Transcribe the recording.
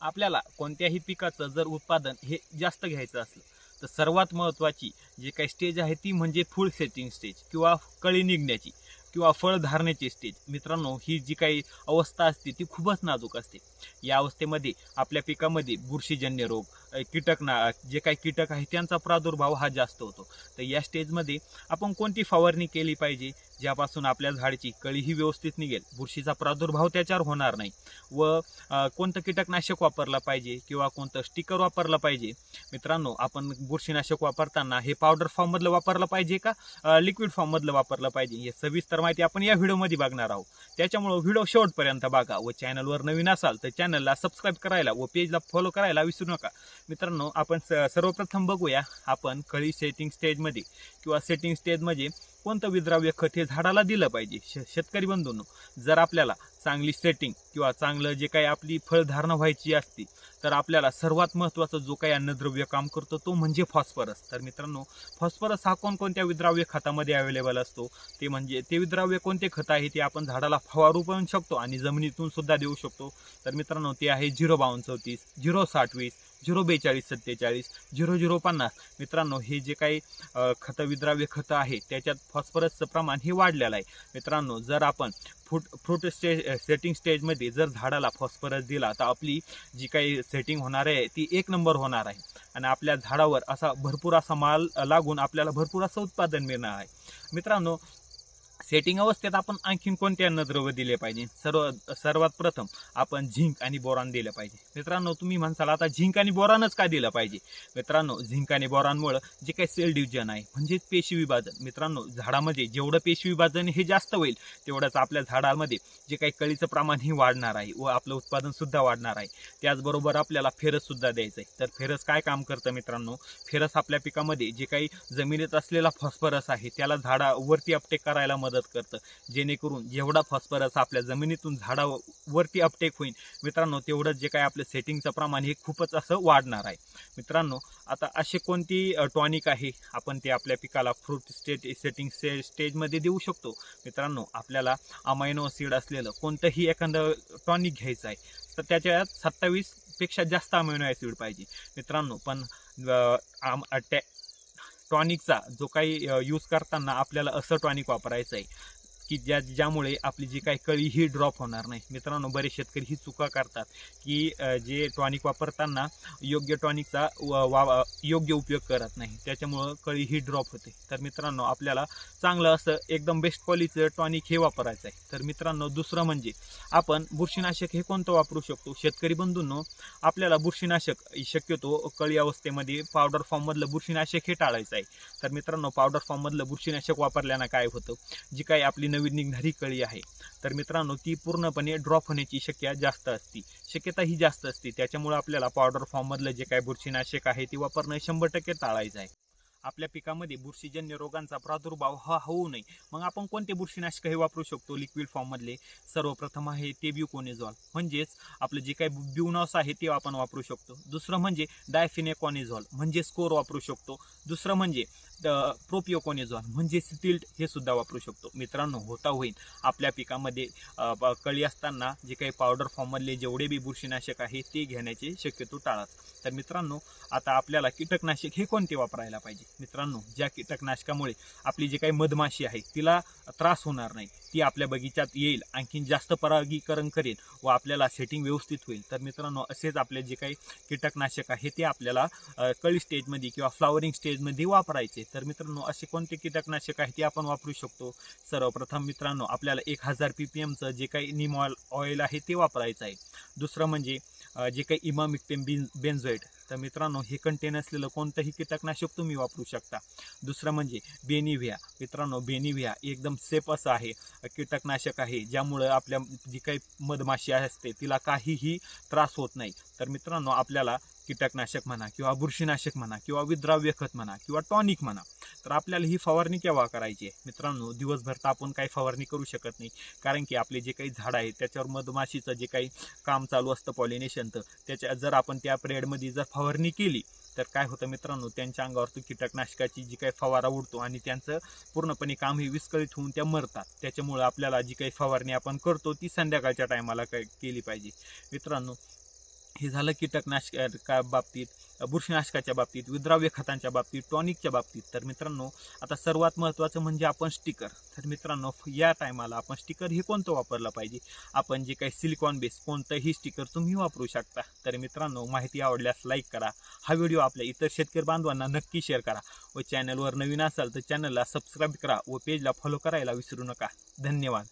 आपल्याला कोणत्याही पिकाचं जर उत्पादन हे जास्त घ्यायचं असलं तर सर्वात महत्त्वाची जी काही स्टेज आहे ती म्हणजे फुल सेटिंग स्टेज किंवा कळी निघण्याची किंवा फळ धारण्याची स्टेज मित्रांनो ही जी काही अवस्था असते ती खूपच नाजूक असते. या अवस्थेमध्ये आपल्या पिकामध्ये बुरशीजन्य रोग कीटकना जे काही कीटक आहे त्यांचा प्रादुर्भाव हा जास्त होतो. तर या स्टेजमध्ये आपण कोणती फवारणी केली पाहिजे ज्यापासून आपल्या झाडाची कळी ही व्यवस्थित निघेल? बुरशीचा प्रादुर्भाव त्याच्यावर होणार नाही. व कोणतं कीटकनाशक वापरलं पाहिजे किंवा कोणतं स्टिकर वापरलं पाहिजे? मित्रांनो आपण बुरशीनाशक वापरताना हे पावडर फॉर्ममधलं वापरलं पाहिजे का? लिक्विड फॉर्ममधलं वापरलं पाहिजे? हे सविस्तर माहिती आपण या व्हिडिओमध्ये बघणार आहोत. त्याच्यामुळं व्हिडिओ शेवटपर्यंत बघा व चॅनलवर नवीन असाल तर चॅनलला सबस्क्राईब करायला व पेजला फॉलो करायला विसरू नका. मित्रांनो आपण स सर्वप्रथम बघूया आपण कळी सेटिंग स्टेजमध्ये किंवा सेटिंग स्टेजमध्ये कोणतं विद्राव्य खत हे झाडाला दिलं पाहिजे? श शेतकरी बंधूंनो जर आपल्याला चांगली सेटिंग किंवा चांगलं जे काही आपली फळधारणा व्हायची असती तर आपल्याला सर्वात महत्त्वाचं जो काही अन्नद्रव्य काम करतो तो म्हणजे फॉस्फरस तर मित्रांनो फॉस्फरस हा कोणकोणत्या विद्राव्य खतामध्ये अवेलेबल असतो? ते म्हणजे ते विद्राव्य कोणते खत आहे? ते आपण झाडाला फवारू पण शकतो आणि जमिनीतून सुद्धा देऊ शकतो. तर मित्रांनो ते आहे झिरो बावन्न चौतीस झिरो साठवीस झिरो बेचाळीस सत्तेचाळीस झिरो झिरो पन्नास. मित्रांनो हे जे काही खतं विद्राव्य खतं आहे त्याच्यात फॉस्फरसचं प्रमाण हे वाढलेलं आहे. मित्रांनो जर आपण फ्रूट फ्रूट स्टेज सेटिंग स्टेजमध्ये जर झाडाला फॉस्फरस दिला तर आपली जी काही सेटिंग होणार आहे ती एक नंबर होणार आहे. आणि आपल्या झाडावर असा भरपूर असा माल लागून आपल्याला भरपूर असं उत्पादन मिळणार आहे. मित्रांनो सेटिंग अवस्थेत आपण आणखीन कोणते अन्नद्रव्य दिले पाहिजे? सर्व सर्वात प्रथम आपण झिंक आणि बोरान दिलं पाहिजे. मित्रांनो तुम्ही म्हणसाल आता झिंक आणि बोरानच का दिलं पाहिजे? मित्रांनो झिंक आणि बोरानमुळं जे काही सेल डिव्हिजन आहे म्हणजेच पेशी विभाजन. मित्रांनो झाडामध्ये जेवढं पेशी विभाजन हे जास्त होईल तेवढंच आपल्या झाडामध्ये जे काही कळीचं प्रमाण हे वाढणार आहे व आपलं उत्पादन सुद्धा वाढणार आहे. त्याचबरोबर आपल्याला फेरस सुद्धा द्यायचं आहे तर फेरस काय काम करतं मित्रांनो? फेरस आपल्या पिकामध्ये जे काही जमिनीत असलेला फॉस्फरस आहे त्याला झाडावरती अपटेक करायला मदत मदत करतं. जेणेकरून जेवढा फॉस्फरस आपल्या जमिनीतून झाडावरती अपटेक होईल मित्रांनो तेवढंच जे काय आपलं सेटिंगचं प्रमाण हे खूपच असं वाढणार आहे. मित्रांनो आता असे कोणती टॉनिक आहे? आपण ते आपल्या पिकाला फ्रूट स्टेट सेटिंग स्टे स्टेजमध्ये देऊ शकतो. मित्रांनो आपल्याला अमायनो ॲसिड असलेलं कोणतंही एखादं टॉनिक घ्यायचं आहे तर त्याच्यात सत्तावीसपेक्षा जास्त अमायनो ॲसिड पाहिजे. मित्रांनो पण आम टॅ टॉनिकचा जो काही यूज करताना आपल्याला असं टॉनिक वापरायचं आहे की ज्या ज्यामुळे आपली जी काही कळी ही ड्रॉप होणार नाही. मित्रांनो बरेच शेतकरी ही चुका करतात की जे टॉनिक वापरताना योग्य टॉनिकचा वा योग्य उपयोग करत नाही. त्याच्यामुळं कळी ही ड्रॉप होते. तर मित्रांनो आपल्याला चांगलं असं एकदम बेस्ट क्वालिटीचं टॉनिक हे वापरायचं आहे. तर मित्रांनो दुसरं म्हणजे आपण बुरशीनाशक हे कोणतं वापरू शकतो? शेतकरी बंधूंनो आपल्याला बुरशीनाशक शक्यतो कळी अवस्थेमध्ये पावडर फॉर्ममधलं बुरशीनाशक हे टाळायचं आहे. तर मित्रांनो पावडर फॉर्ममधलं बुरशीनाशक वापरल्यानं काय होतं? जी काही आपली नवीन निघणारी कळी आहे. तर मित्रांनो ती पूर्णपणे ड्रॉप होण्याची शक्यता जास्त असते. शक्यता ही जास्त असते. त्याच्यामुळे आपल्याला पावडर फॉर्ममधलं जे काही बुरशीनाशक आहे ते वापरणं शंभर टक्के टाळायचं आहे. आपल्या पिकामध्ये बुरशीजन्य रोगांचा प्रादुर्भाव हा होऊ नये. मग आपण कोणते बुरशीनाशक हे वापरू शकतो लिक्विड फॉर्ममधले सर्वप्रथम आहे ते ब्युकोनेझॉल म्हणजेच आपलं जे काही ब्युनॉस आहे ते आपण वापरू शकतो. दुसरं म्हणजे डायफिनेकॉनेझॉल म्हणजे स्कोर वापरू शकतो. दुसरं म्हणजे प्रोपिओकॉनिझॉल म्हणजे स्टिल्ट हे सुद्धा वापरू शकतो. मित्रांनो होता होईल. आपल्या पिकामध्ये कळी असताना जे काही पावडर फॉर्ममधले जेवढे बी बुरशीनाशक आहे ते घेण्याची शक्यतो टाळाच. तर मित्रांनो आता आपल्याला कीटकनाशक हे कोणते वापरायला पाहिजे? मित्रांनो ज्या कीटकनाशकामुळे आपली जी काही मधमाशी आहे तिला त्रास होणार नाही. ती आपल्या बगीचात येईल आणखीन जास्त परागीकरण करेल व आपल्याला सेटिंग व्यवस्थित होईल. तर मित्रांनो असेच आपले जे काही कीटकनाशक आहे ते आपल्याला कळी स्टेजमध्ये किंवा फ्लावरिंग मध्ये वापरायचे. तर मित्रांनो असे कोणते कीटकनाशक आहे ते आपण वापरू शकतो? सर्वप्रथम मित्रांनो आपल्याला एक हजार पी पी एमचं जे काही निम ऑइल ऑइल आहे ते वापरायचं आहे. दुसरं म्हणजे जे काही इमामिक्टेम बिन बेन्झोएट तर मित्रांनो हे कंटेन असलेलं कोणतंही कीटकनाशक तुम्ही वापरू शकता. दुसरं म्हणजे बेनिव्हिया मित्रांनो बेनिव्हिया एकदम सेफ असं आहे कीटकनाशक आहे ज्यामुळं आपल्या जी काही मधमाशी असते तिला काहीही त्रास होत नाही. तर मित्रांनो आपल्याला कीटकनाशक म्हणा किंवा बुरशीनाशक म्हणा किंवा विद्राव्य खत म्हणा किंवा टॉनिक म्हणा तर आपल्याला ही फवारणी केव्हा करायची आहे? मित्रांनो दिवसभर तर आपण काही फवारणी करू शकत नाही. कारण की आपले जे काही झाड आहे त्याच्यावर मधमाशीचं जे काही काम चालू असतं पॉलिनेशनचं त्याच्या जर आपण त्या पिरियडमध्ये जर फवारणी केली तर काय होतं मित्रांनो त्यांच्या अंगावरती कीटकनाशकाची जी काही फवारा उडतो आणि त्यांचं पूर्णपणे काम हे विस्कळीत होऊन त्या मरतात. त्याच्यामुळं आपल्याला जी काही फवारणी आपण करतो ती संध्याकाळच्या टायमाला काय केली पाहिजे. मित्रांनो हे झालं कीटकनाशका बाबतीत बुरशीनाशकाच्या बाबतीत विद्राव्य खतांच्या बाबतीत टॉनिकच्या बाबतीत. तर मित्रांनो आता सर्वात महत्त्वाचं म्हणजे आपण स्टिकर. तर मित्रांनो या टायमाला आपण स्टिकर हे कोणतं वापरलं पाहिजे? आपण जे काही सिलिकॉन बेस कोणतंही स्टिकर तुम्ही वापरू शकता. तर मित्रांनो माहिती आवडल्यास लाईक करा. हा व्हिडिओ आपल्या इतर शेतकरी बांधवांना नक्की शेअर करा. व चॅनलवर नवीन असाल तर चॅनलला सबस्क्राईब करा व पेजला फॉलो करायला विसरू नका. धन्यवाद.